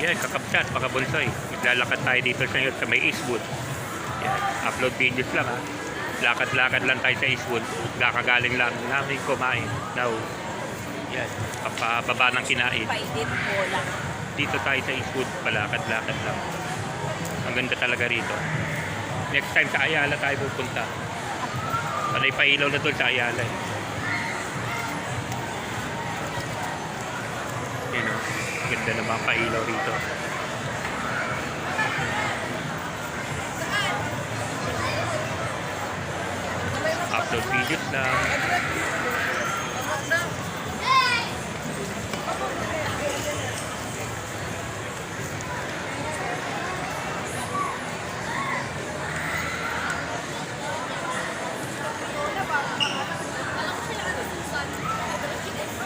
Yan, kakapsat, pakabulsoy. Maglalakad tayo dito sa sa may Eastwood. Yan, upload videos lang ha. Lakad-lakad lang tayo sa Eastwood. Kakagaling lang namin kumain. Now, yan, kapababa ng kinain. Dito tayo sa Eastwood, palakad-lakad lang. Ang ganda talaga rito. Next time sa Ayala tayo pupunta. Panay pailaw na doon sa Ayala eh. Yan o. Ganda ng mga pailaw rito. Upload videos lang.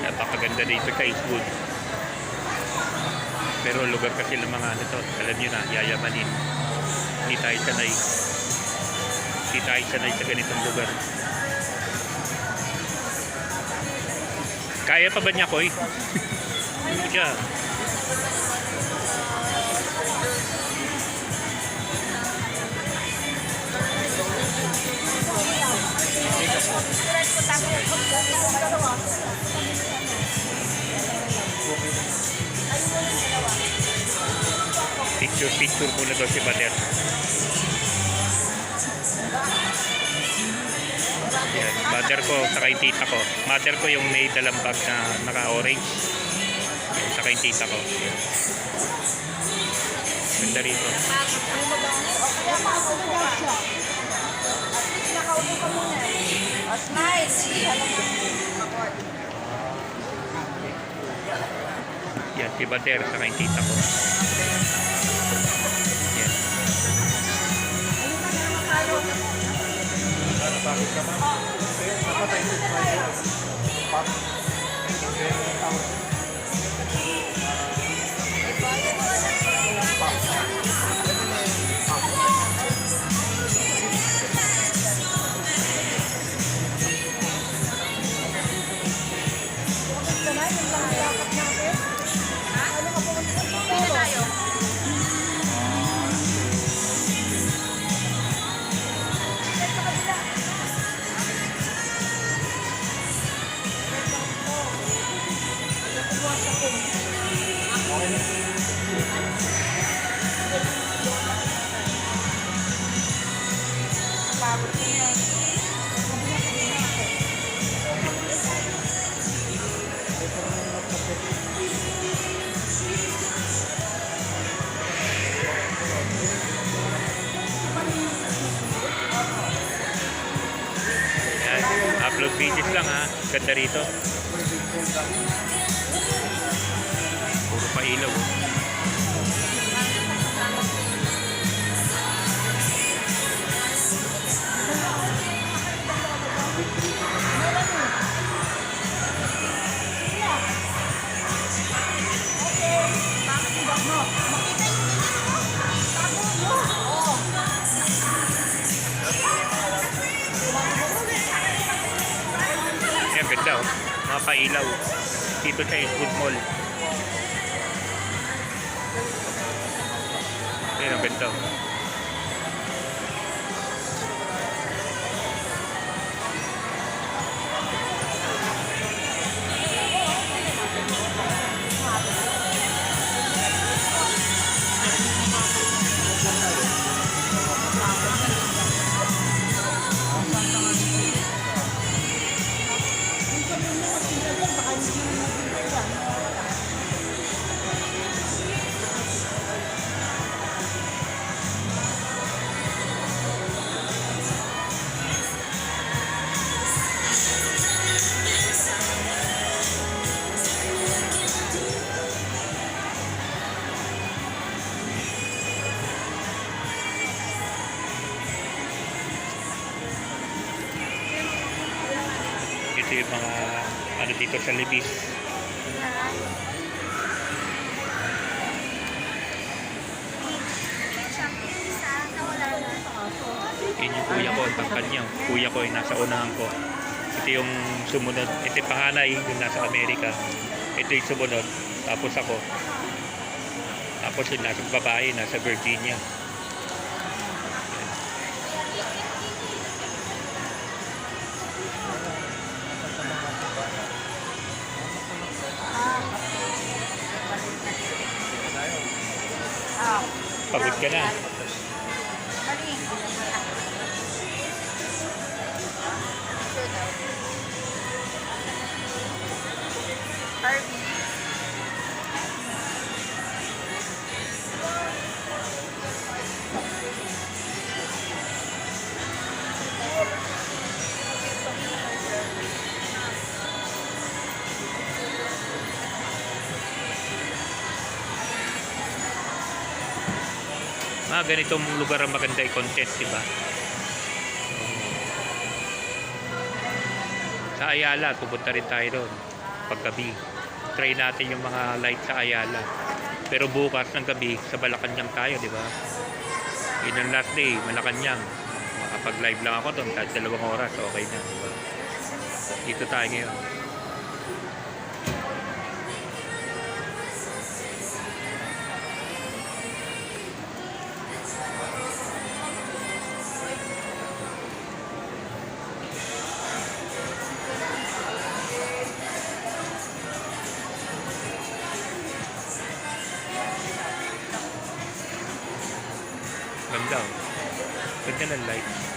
Napakaganda dito sa Eastwood. Pero lugar kasi ng mga ano to, alam nyo na, yayamanin. Hindi tayo sanay. Hindi tayo sanay sa ganitong lugar. Kaya pa ba niya, Koy? Hindi siya. Picture, picture muna daw si Bater. Yan, mother ko, saka yung tita ko. Mother ko yung may dalang na naka-orange. Yan, saka yung tita ko. Ganda rito. Smile. Yan, si Bater, saka yung tita ko. Pagod Yan. Upload videos lang ha. Ganda rito. Dito sa Eastwood Mall. Yan, ang ganda dito sa Libis. Yun yung kuya ko, ang tangkad niya. Kuya ko yung nasa unahan ko. Ito yung sumunod. Ito yung panganay, yung nasa Amerika. Ito yung sumunod. Tapos ako. Tapos yung nasa babae, nasa Virginia. Pagod ka na. Mga ganitong lugar ang maganda i-content, di ba? Sa Ayala, pupunta rin tayo doon. Paggabi. Try natin yung mga light sa Ayala. Pero bukas ng gabi, sa Malacanang tayo, di ba? Yun ang last day, Malacanang. Makapag-live lang ako doon, kahit dalawang oras, okay na, di ba? Dito tayo ngayon. Ganda ng light.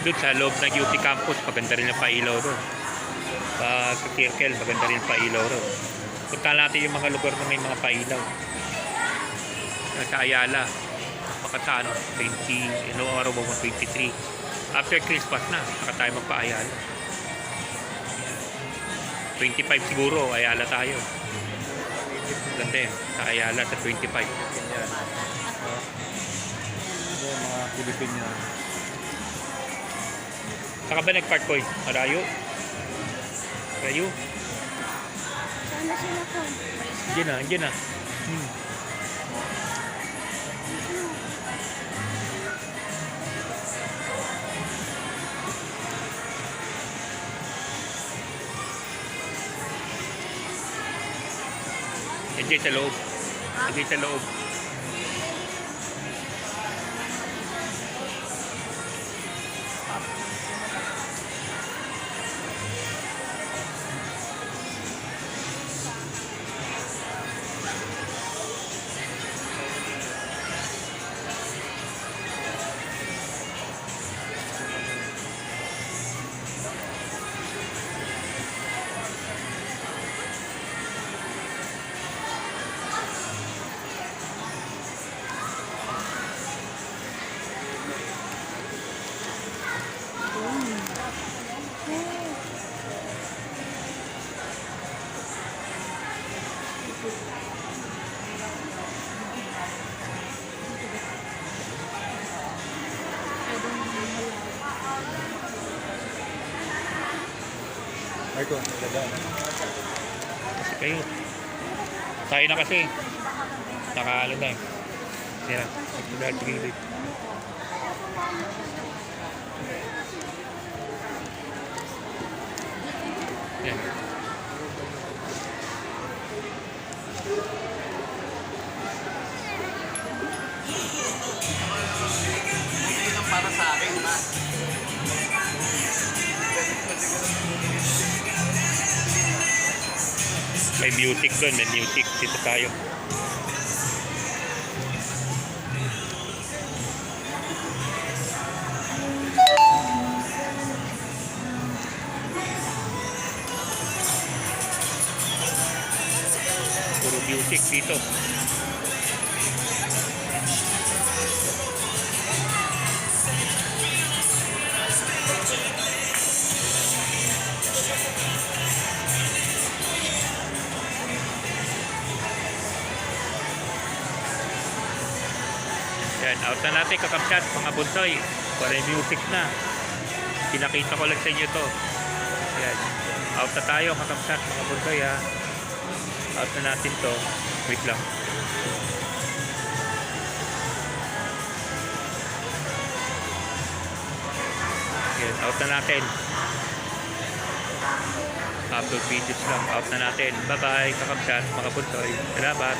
Doon sa loob ng UP campus, maganda rin ang pailaw doon. Pa, sa circle, maganda rin pailaw doon. Punta natin yung mga lugar na may mga pailaw. Sa Ayala, baka sa ano, 20, ano araw ba, 23. After Christmas na, saka tayo magpa-Ayala. 25 siguro, Ayala tayo. Ganda yun, sa Ayala sa 25. Yan. Ito mga Pilipino. Saka ba nag-park ko Arayo? Arayo? Sana sila ko. Diyan na, diyan na. Hmm. Diyan sa loob. Diyan sa loob. Marco. Kasi kayo. Tayo na kasi. Nakaalo na eh. Tira. Lahat sa May music doon. May music. Dito tayo. Puro music dito. Yan, out na natin kakapsat mga bunsoy. Para yung music na. Pinakita ko lang sa inyo to. Yan. Out na tayo kakapsat mga bunsoy ha. Out na natin to. Wait lang. Yan, out na natin. Upload videos lang. Out na natin. Bye-bye kakapsat mga bunsoy. Salamat.